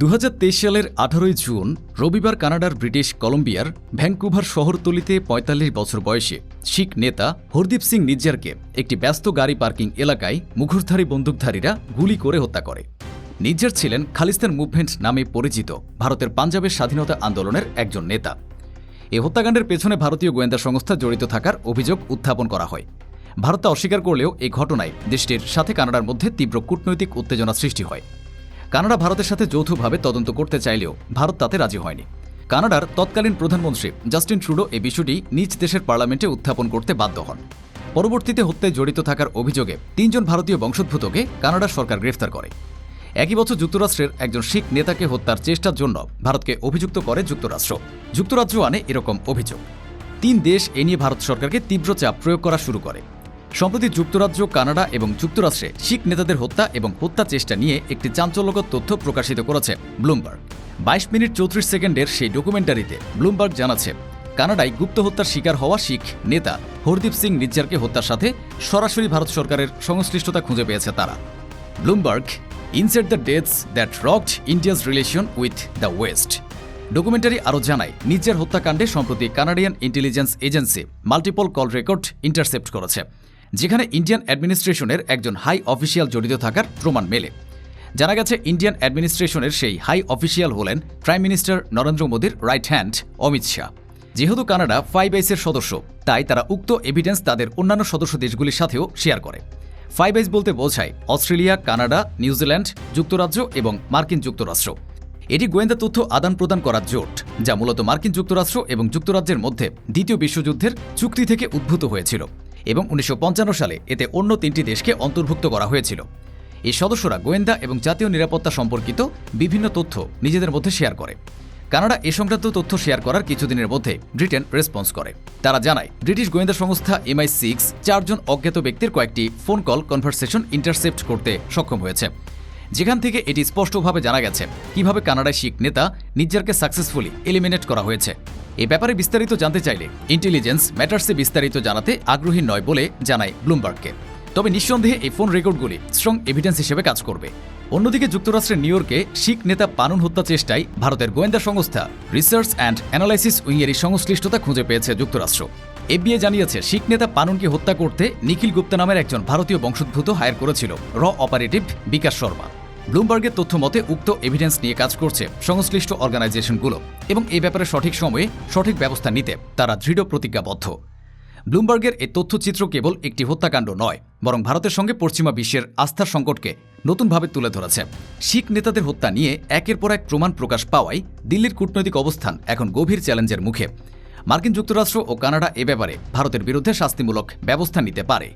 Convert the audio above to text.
দু হাজার তেইশ সালের আঠারোই জুন, রবিবার কানাডার ব্রিটিশ কলম্বিয়ার ভ্যাঙ্কুভার শহরতলিতে ৪৫ বছর বয়সে শিখ নেতা হরদীপ সিং নিজ্জারকে একটি ব্যস্ত গাড়ি পার্কিং এলাকায় মুখোশধারী বন্দুকধারীরা গুলি করে হত্যা করে। নিজ্জার ছিলেন খালিস্তান মুভমেন্ট নামে পরিচিত ভারতের পাঞ্জাবের স্বাধীনতা আন্দোলনের একজন নেতা। এই হত্যাকাণ্ডের পেছনে ভারতীয় গোয়েন্দা সংস্থা জড়িত থাকার অভিযোগ উত্থাপন করা হয়। ভারত অস্বীকার করলেও এই ঘটনায় দেশটির সাথে কানাডার মধ্যে তীব্র কূটনৈতিক উত্তেজনা সৃষ্টি হয়। কানাডা ভারতের সাথে যৌথভাবে তদন্ত করতে চাইলেও ভারত তাতে রাজি হয়নি। কানাডার তৎকালীন প্রধানমন্ত্রী জাস্টিন ট্রুডো এই বিষয়টি নিজ দেশের পার্লামেন্টে উত্থাপন করতে বাধ্য হন। পরবর্তীতে হত্যায় জড়িত থাকার অভিযোগে তিনজন ভারতীয় বংশোদ্ভূতকে কানাডার সরকার গ্রেফতার করে। একই বছর যুক্তরাষ্ট্রের একজন শিখ নেতাকে হত্যার চেষ্টার জন্য ভারতকে অভিযুক্ত করে যুক্তরাষ্ট্র। যুক্তরাজ্য আনে এরকম অভিযোগ। তিন দেশ এ নিয়ে ভারত সরকারকে তীব্র চাপ প্রয়োগ করা শুরু করে। সম্প্রতি যুক্তরাজ্য, কানাডা এবং যুক্তরাষ্ট্রে শিখ নেতাদের হত্যা এবং হত্যা চেষ্টা নিয়ে একটি চাঞ্চল্যকর তথ্য প্রকাশিত করেছে ব্লুমবার্গ। বাইশ মিনিট চৌত্রিশ সেকেন্ডের সেই ডকুমেন্টারিতে ব্লুমবার্গ জানাচ্ছে, কানাডায় গুপ্ত হত্যার শিকার হওয়া শিখ নেতা হরদীপ সিং নিজ্জারকে হত্যার সাথে সরাসরি ভারত সরকারের সংশ্লিষ্টতা খুঁজে পেয়েছে তারা। Bloomberg inside the deaths that rocked India's relation with the west documentary আরও জানায়, নিজের হত্যাকাণ্ডে সম্প্রতি Canadian intelligence agency multiple call record intercept করেছে। যেখানে ইন্ডিয়ান অ্যাডমিনিস্ট্রেশনের একজন হাই অফিসিয়াল জড়িত থাকার প্রমাণ মেলে। জানা গেছে, ইন্ডিয়ান অ্যাডমিনিস্ট্রেশনের সেই হাই অফিসিয়াল হলেন প্রাইম মিনিস্টার নরেন্দ্র মোদীর রাইট হ্যান্ড, অমিত শাহ। যেহেতু কানাডা ফাইভ আইসের সদস্য, তাই তারা উক্ত এভিডেন্স তাদের অন্যান্য সদস্য দেশগুলির সাথেও শেয়ার করে। ফাইভ আইস বলতে বোঝায়, অস্ট্রেলিয়া, কানাডা নিউজিল্যান্ড যুক্তরাজ্য এবং মার্কিন যুক্তরাষ্ট্র। এটি গোয়েন্দা তথ্য আদান প্রদান করার জোট, যা মূলত মার্কিন যুক্তরাষ্ট্র এবং যুক্তরাজ্যের মধ্যে দ্বিতীয় বিশ্বযুদ্ধের চুক্তি থেকে উদ্ভূত হয়েছিল। এবং উনিশশো পঞ্চান্ন সালে এতে অন্য তিনটি দেশকে অন্তর্ভুক্ত করা হয়েছিল। এই সদস্যরা গোয়েন্দা এবং জাতীয় নিরাপত্তা সম্পর্কিত বিভিন্ন তথ্য নিজেদের মধ্যে শেয়ার করে। কানাডা এ সংক্রান্ত তথ্য শেয়ার করার কিছুদিনের মধ্যে ব্রিটেন রেসপন্স করে। তারা জানায়, ব্রিটিশ গোয়েন্দা সংস্থা এমআই সিক্স চারজন অজ্ঞাত ব্যক্তির কয়েকটি ফোন কল কনভারসেশন ইন্টারসেপ্ট করতে সক্ষম হয়েছে। যেখান থেকে এটি স্পষ্টভাবে জানা গেছে কীভাবে কানাডায় শিখ নেতা নিজ্জারকে সাকসেসফুলি এলিমিনেট করা হয়েছে। এ ব্যাপারে বিস্তারিত জানতে চাইলে ইন্টেলিজেন্স ম্যাটার্সে বিস্তারিত জানাতে আগ্রহী নয় বলে জানায় ব্লুমবার্গকে। তবে নিঃসন্দেহে এই ফোন রেকর্ডগুলি স্ট্রং এভিডেন্স হিসেবে কাজ করবে। অন্যদিকে যুক্তরাষ্ট্রের নিউ ইয়র্কে শিখ নেতা পানুন হত্যা চেষ্টায় ভারতের গোয়েন্দা সংস্থা রিসার্চ অ্যান্ড অ্যানালাইসিস উইংয়েরই সংশ্লিষ্টতা খুঁজে পেয়েছে যুক্তরাষ্ট্র। এফবিআই জানিয়েছে, শিখ নেতা পানুনকে হত্যা করতে নিখিল গুপ্তা নামের একজন ভারতীয় বংশোদ্ভূত হায়ার করেছিল র অপারেটিভ বিকাশ শর্মা। ব্লুমবার্গের তথ্য মতে, উক্ত এভিডেন্স নিয়ে কাজ করছে সংশ্লিষ্ট অর্গানাইজেশনগুলো এবং এই ব্যাপারে সঠিক সময়ে সঠিক ব্যবস্থা নিতে তারা দৃঢ় প্রতিজ্ঞাবদ্ধ। ব্লুমবার্গের এই তথ্যচিত্র কেবল একটি হত্যাকাণ্ড নয় বরং ভারতের সঙ্গে পশ্চিমা বিশ্বের আস্থার সংকটকে নতুনভাবে তুলে ধরেছে। শিখ নেতাদের হত্যা নিয়ে একের পর এক প্রমাণ প্রকাশ পাওয়ায় দিল্লির কূটনৈতিক অবস্থান এখন গভীর চ্যালেঞ্জের মুখে। মার্কিন যুক্তরাষ্ট্র ও কানাডা এ ব্যাপারে ভারতের বিরুদ্ধে শাস্তিমূলক ব্যবস্থা নিতে পারে।